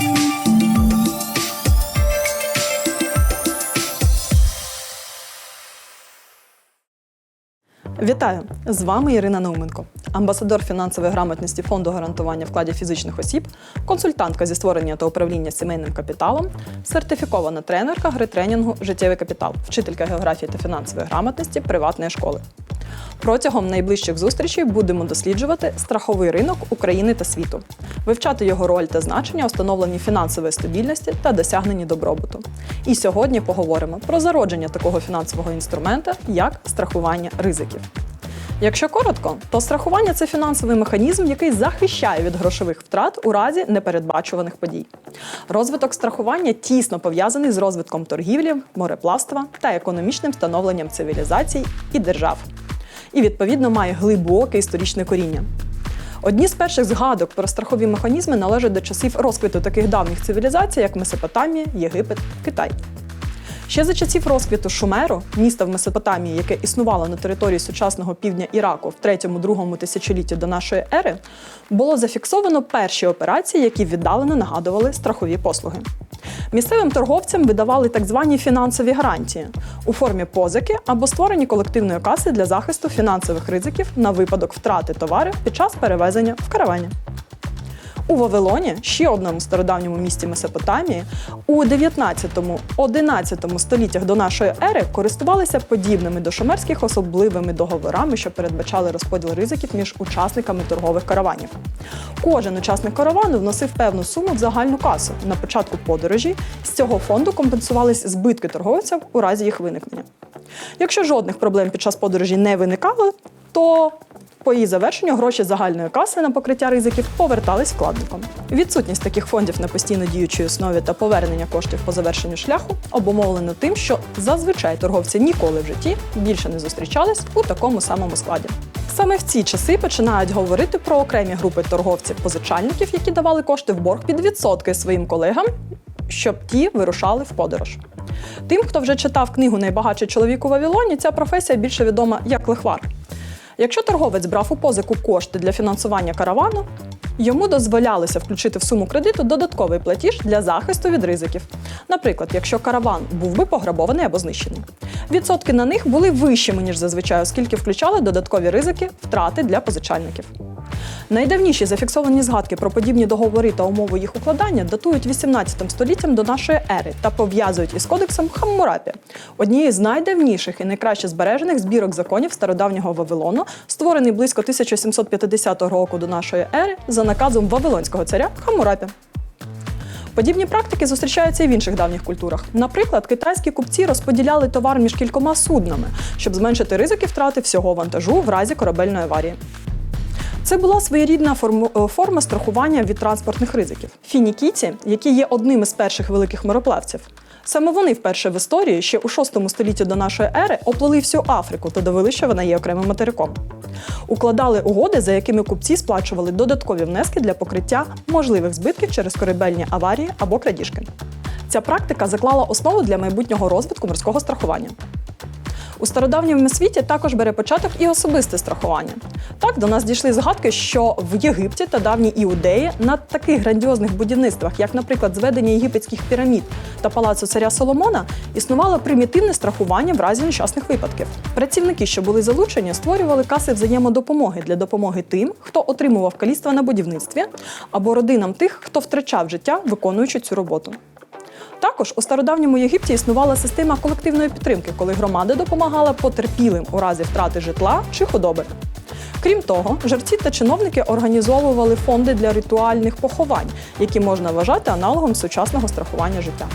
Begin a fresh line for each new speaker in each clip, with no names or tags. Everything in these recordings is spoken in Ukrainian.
Thank you. Вітаю! З вами Ірина Науменко, амбасадор фінансової грамотності фонду гарантування вкладів фізичних осіб, консультантка зі створення та управління сімейним капіталом, сертифікована тренерка гри тренінгу Життєвий капітал, вчителька географії та фінансової грамотності приватної школи. Протягом найближчих зустрічей будемо досліджувати страховий ринок України та світу, вивчати його роль та значення у встановленні фінансової стабільності та досягненні добробуту. І сьогодні поговоримо про зародження такого фінансового інструмента, як страхування ризиків. Якщо коротко, то страхування це фінансовий механізм, який захищає від грошових втрат у разі непередбачуваних подій. Розвиток страхування тісно пов'язаний з розвитком торгівлі, мореплавства та економічним становленням цивілізацій і держав. І відповідно має глибоке історичне коріння. Одні з перших згадок про страхові механізми належать до часів розквіту таких давніх цивілізацій, як Месопотамія, Єгипет, Китай. Ще за часів розквіту Шумеру, міста в Месопотамії, яке існувало на території сучасного півдня Іраку в 3-2 тисячолітті до нашої ери, було зафіксовано перші операції, які віддалено нагадували страхові послуги. Місцевим торговцям видавали так звані фінансові гарантії у формі позики або створені колективної каси для захисту фінансових ризиків на випадок втрати товарів під час перевезення в каравані. У Вавилоні, ще одному стародавньому місті Месопотамії, у 19-11 століттях до нашої ери користувалися подібними до шумерських особливими договорами, що передбачали розподіл ризиків між учасниками торгових караванів. Кожен учасник каравану вносив певну суму в загальну касу. На початку подорожі з цього фонду компенсувались збитки торговців у разі їх виникнення. Якщо жодних проблем під час подорожі не виникало, то по її завершенню гроші загальної каси на покриття ризиків повертались вкладникам. Відсутність таких фондів на постійно діючій основі та повернення коштів по завершенню шляху обумовлено тим, що зазвичай торговці ніколи в житті більше не зустрічались у такому самому складі. Саме в ці часи починають говорити про окремі групи торговців-позичальників, які давали кошти в борг під відсотки своїм колегам, щоб ті вирушали в подорож. Тим, хто вже читав книгу Найбагатший чоловік у Вавилоні, ця професія більше відома як лихвар. Якщо торговець брав у позику кошти для фінансування каравану, йому дозволялося включити в суму кредиту додатковий платіж для захисту від ризиків. Наприклад, якщо караван був би пограбований або знищений. Відсотки на них були вищими, ніж зазвичай, оскільки включали додаткові ризики втрати для позичальників. Найдавніші зафіксовані згадки про подібні договори та умови їх укладання датують 18 століттям до нашої ери та пов'язують із кодексом Хаммурапі, однією з найдавніших і найкраще збережених збірок законів стародавнього Вавилону, створений близько 1750 року до нашої ери за наказом Вавилонського царя Хаммурапі. Подібні практики зустрічаються і в інших давніх культурах. Наприклад, китайські купці розподіляли товар між кількома суднами, щоб зменшити ризики втрати всього вантажу в разі корабельної аварії. Це була своєрідна е, форма страхування від транспортних ризиків. Фінікійці, які є одним із перших великих мореплавців, саме вони вперше в історії ще у VI столітті до нашої ери оплили всю Африку та довели, що вона є окремим материком. Укладали угоди, за якими купці сплачували додаткові внески для покриття можливих збитків через корабельні аварії або крадіжки. Ця практика заклала основу для майбутнього розвитку морського страхування. У стародавньому світі також бере початок і особисте страхування. Так до нас дійшли згадки, що в Єгипті та давній Іудеї на таких грандіозних будівництвах, як, наприклад, зведення єгипетських пірамід та палацу царя Соломона, існувало примітивне страхування в разі нещасних випадків. Працівники, що були залучені, створювали каси взаємодопомоги для допомоги тим, хто отримував каліцтва на будівництві, або родинам тих, хто втрачав життя, виконуючи цю роботу. Також у стародавньому Єгипті існувала система колективної підтримки, коли громада допомагала потерпілим у разі втрати житла чи худоби. Крім того, жерці та чиновники організовували фонди для ритуальних поховань, які можна вважати аналогом сучасного страхування життя.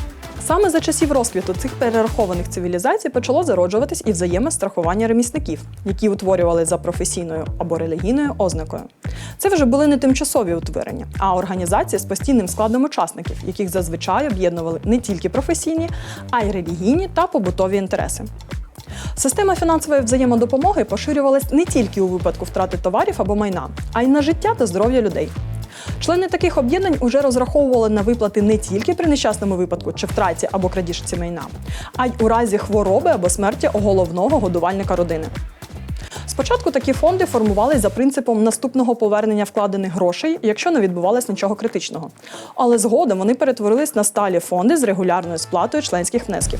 Саме за часів розквіту цих перерахованих цивілізацій почало зароджуватись і взаємне страхування ремісників, які утворювали за професійною або релігійною ознакою. Це вже були не тимчасові утворення, а організації з постійним складом учасників, яких зазвичай об'єднували не тільки професійні, а й релігійні та побутові інтереси. Система фінансової взаємодопомоги поширювалась не тільки у випадку втрати товарів або майна, а й на життя та здоров'я людей. Члени таких об'єднань уже розраховували на виплати не тільки при нещасному випадку чи втраті або крадіжці майна, а й у разі хвороби або смерті головного годувальника родини. Спочатку такі фонди формувались за принципом наступного повернення вкладених грошей, якщо не відбувалось нічого критичного. Але згодом вони перетворились на сталі фонди з регулярною сплатою членських внесків.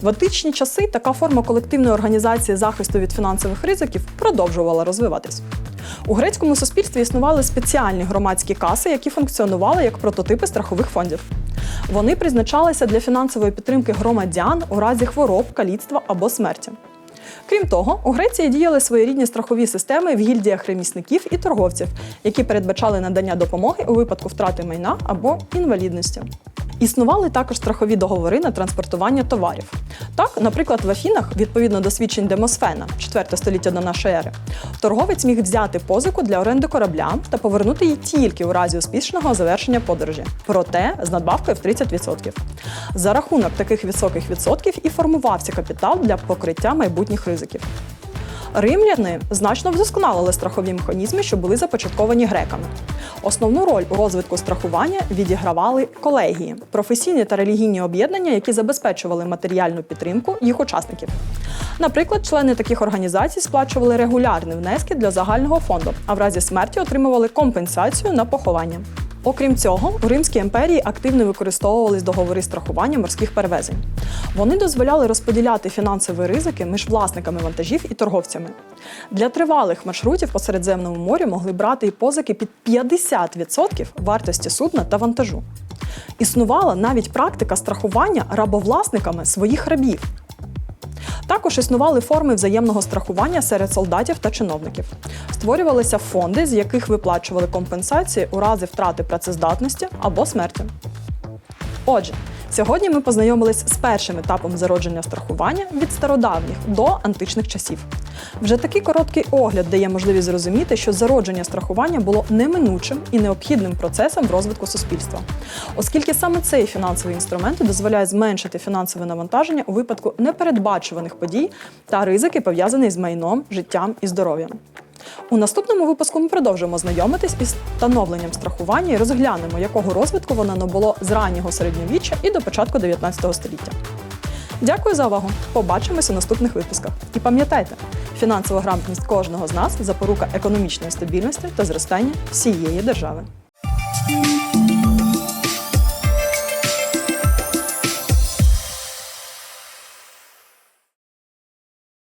В античні часи така форма колективної організації захисту від фінансових ризиків продовжувала розвиватись. У грецькому суспільстві існували спеціальні громадські каси, які функціонували як прототипи страхових фондів. Вони призначалися для фінансової підтримки громадян у разі хвороб, каліцтва або смерті. Крім того, у Греції діяли своєрідні страхові системи в гільдіях ремісників і торговців, які передбачали надання допомоги у випадку втрати майна або інвалідності. Існували також страхові договори на транспортування товарів. Так, наприклад, в Афінах, відповідно до свідчень Демосфена, 4 століття до нашої ери, торговець міг взяти позику для оренди корабля та повернути її тільки у разі успішного завершення подорожі, проте з надбавкою в 30%. За рахунок таких високих відсотків і формувався капітал для покриття майбутніх ризиків. Римляни значно вдосконалили страхові механізми, що були започатковані греками. Основну роль у розвитку страхування відігравали колегії професійні та релігійні об'єднання, які забезпечували матеріальну підтримку їх учасників. Наприклад, члени таких організацій сплачували регулярні внески для загального фонду, а в разі смерті отримували компенсацію на поховання. Окрім цього, у Римській імперії активно використовувались договори страхування морських перевезень. Вони дозволяли розподіляти фінансові ризики між власниками вантажів і торговцями. Для тривалих маршрутів по Середземному морю могли брати і позики під 50% вартості судна та вантажу. Існувала навіть практика страхування рабовласниками своїх рабів. Також існували форми взаємного страхування серед солдатів та чиновників. Створювалися фонди, з яких виплачували компенсації у разі втрати працездатності або смерті. Отже, сьогодні ми познайомились з першим етапом зародження страхування від стародавніх до античних часів. Вже такий короткий огляд дає можливість зрозуміти, що зародження страхування було неминучим і необхідним процесом в розвитку суспільства, оскільки саме цей фінансовий інструмент дозволяє зменшити фінансове навантаження у випадку непередбачуваних подій та ризики, пов'язані з майном, життям і здоров'ям. У наступному випуску ми продовжимо знайомитись із становленням страхування і розглянемо, якого розвитку воно набуло з раннього середньовіччя і до початку 19 століття. Дякую за увагу! Побачимось у наступних випусках. І пам'ятайте, фінансова грамотність кожного з нас запорука економічної стабільності та зростання всієї держави.